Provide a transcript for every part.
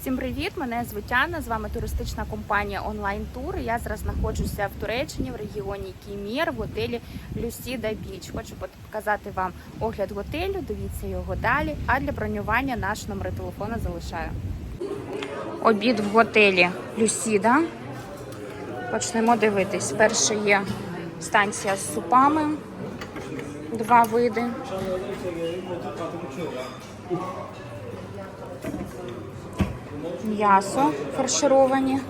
Всім привіт! Мене звуть Анна, З вами туристична компанія Онлайн Тур. Я зараз знаходжуся в Туреччині в регіоні Кімір в готелі Люсіда Біч. Хочу показати вам огляд готелю. Дивіться його далі. А для бронювання наш номер телефона залишаю. Обід в готелі Люсіда. Почнемо дивитись. Перше є станція з супами, два види. М'ясо фаршировані,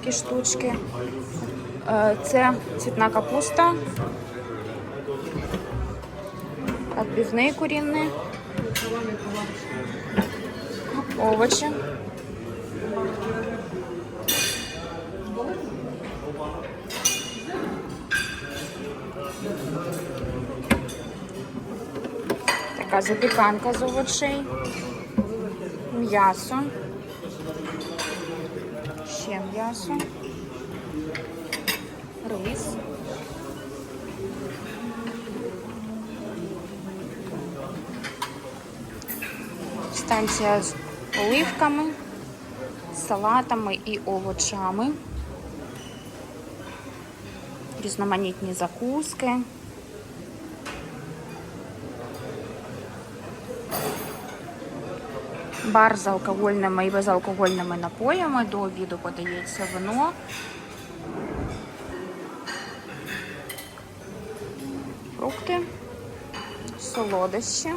такі штучки. Е, Це цвітна капуста, відбивний курінний, овочі. Така запіканка з овочей, м'ясо. Ще м'ясо, рис. Станція з оливками, салатами і овочами. Різноманітні закуски. Бар з алкогольними і безалкогольними напоями. До обіду подається вино. Фрукти, солодощі.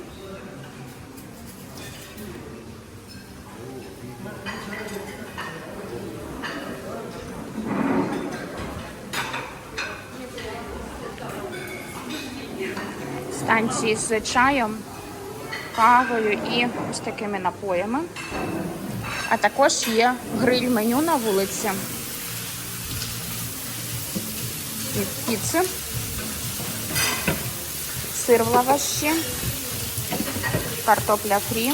Станції з чаєм кавою і ось такими напоями. А також є гриль меню на вулиці. І Піци, сир в лаваші, картопля фрі,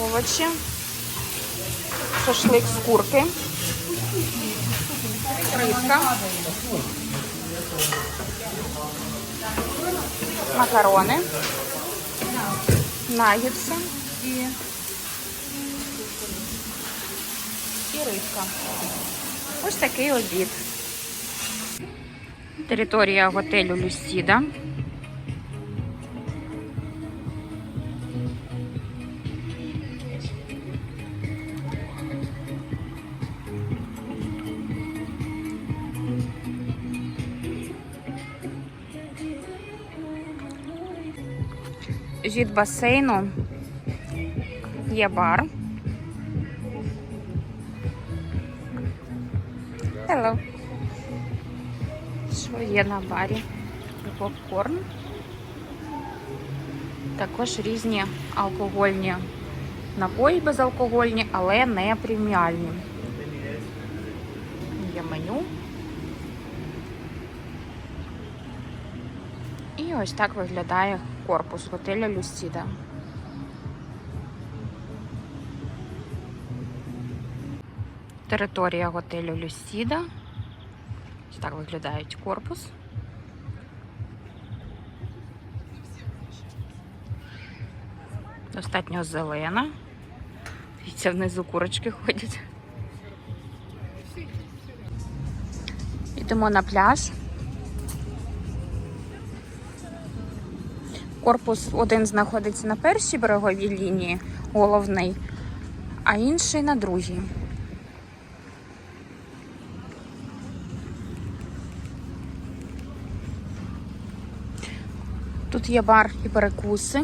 овочі, шашлик з курки, рибка, макарони наггетси і, і рибка. Ось такий обід. Територія готелю Люсіда. Від басейну є бар. Hello. Що є на барі? Попкорн. Також різні алкогольні напої безалкогольні, але не преміальні. Є меню. І ось так виглядає корпус готеля Люсіда. Територія готелю Люсіда. Так виглядають корпус. Достатньо зелена. Дивіться, внизу курочки ходять. Йдемо на пляж. Корпус один знаходиться на першій береговій лінії, головний, а інший на другій. Тут є бар і перекуси.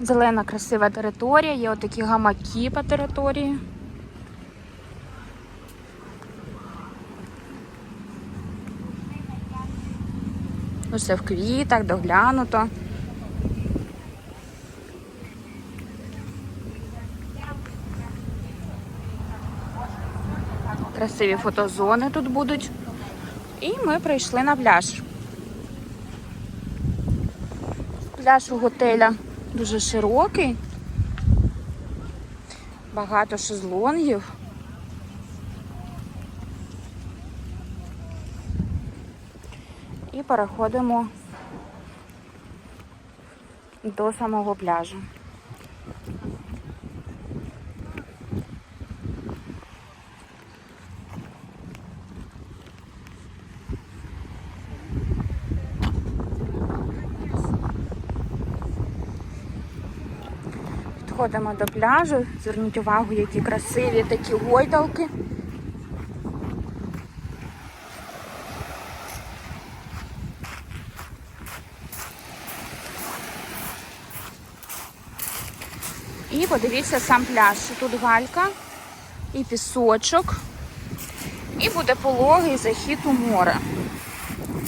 Зелена красива територія, є отакі гамаки по території. Усе в квітах, доглянуто. Красиві фотозони тут будуть. І ми прийшли на пляж. Пляж у готеля дуже широкий. Багато шезлонгів. Переходимо до самого пляжу. Підходимо до пляжу. Зверніть увагу, які красиві такі гойдалки. І подивіться сам пляж. Тут галька і пісочок. І буде пологий захід у море.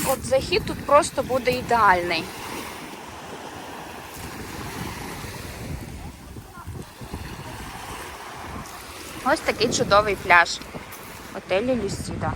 От захід тут просто буде ідеальний. Ось такий чудовий пляж. Готелі Люсіда.